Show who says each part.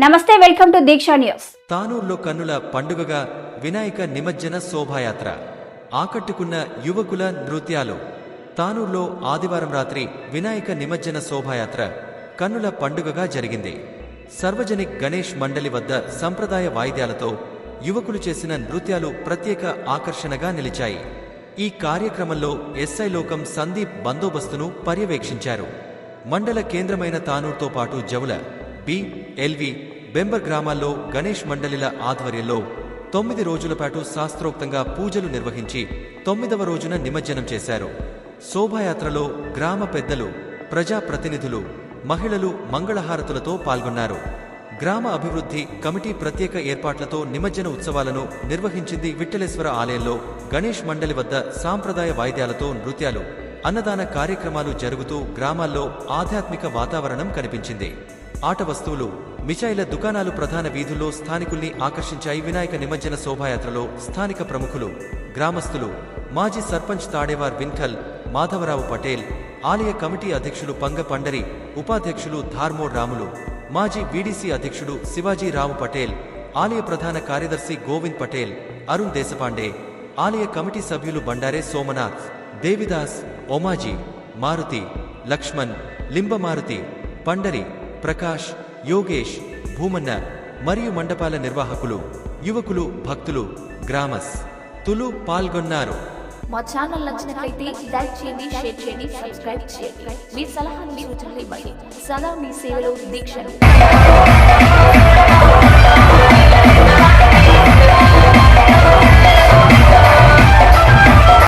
Speaker 1: నమస్తే welcome to Deeksha news.
Speaker 2: తానూర్లో కన్నుల పండుగగా వినాయక నిమజ్జన శోభాయాత్ర. ఆకట్టుకున్న యువకుల నృత్యాలు. తానూర్లో ఆదివారం రాత్రి వినాయక నిమజ్జన శోభాయాత్ర కన్నుల పండుగగా జరిగింది. సర్వజనిక్ గణేష్ మండలి వద్ద సంప్రదాయ వాయిద్యాలతో యువకులు చేసిన నృత్యాలు ప్రత్యేక ఆకర్షణగా నిలిచాయి. ఈ కార్యక్రమంలో ఎస్ఐ లోకం సందీప్ బందోబస్తును పర్యవేక్షించారు. మండల కేంద్రమైన తానూర్తో పాటు జవుల బి ఎల్వి బెంబర్ గ్రామాల్లో గణేష్ మండలిల ఆధ్వర్యంలో తొమ్మిది రోజుల పాటు శాస్త్రోక్తంగా పూజలు నిర్వహించి తొమ్మిదవ రోజున నిమజ్జనం చేశారు. శోభాయాత్రలో గ్రామ పెద్దలు ప్రజాప్రతినిధులు మహిళలు మంగళహారతులతో పాల్గొన్నారు. గ్రామ అభివృద్ధి కమిటీ ప్రత్యేక ఏర్పాట్లతో నిమజ్జన ఉత్సవాలను నిర్వహించింది విఠలేశ్వర ఆలయంలో గణేష్ మండలి వద్ద సాంప్రదాయ వాయిద్యాలతో నృత్యాలు. అన్నదాన కార్యక్రమాలు జరుగుతూ గ్రామాల్లో ఆధ్యాత్మిక వాతావరణం కనిపించింది. ఆట వస్తువులు మిఠాయిల దుకాణాలు ప్రధాన వీధుల్లో స్థానికుల్ని ఆకర్షించాయి వినాయక నిమజ్జన శోభాయాత్రలో స్థానిక ప్రముఖులు. గ్రామస్తులు మాజీ సర్పంచ్ తాడేవార్ విన్ఠల్ మాధవరావు పటేల్ ఆలయ కమిటీ అధ్యక్షులు పంగ పండరి ఉపాధ్యక్షులు ధార్మోడ్ రాములు మాజీ బీడీసీ అధ్యక్షుడు శివాజీరావు పటేల్ ఆలయ ప్రధాన కార్యదర్శి గోవింద్ పటేల్ అరుణ్ దేశపాండే ఆలయ కమిటీ సభ్యులు బండారే సోమనాథ్. దేవిదాస్ ఒమాజీ మారుతి లక్ష్మణ్ లింబమారుతి పండరి ప్రకాష్ యోగేష్ భూమన్న మరియు మండపాల నిర్వాహకులు యువకులు భక్తులు గ్రామస్. తులు పాల్గొన్నారు.
Speaker 3: మా ఛానల్ నచ్చినట్లయితే లైక్ చేయండి షేర్ చేయండి సబ్స్క్రైబ్ చేయండి. మీ సలహాలు సూచనలు ఇవ్వండి. సదా మీ సేవలో దీక్ష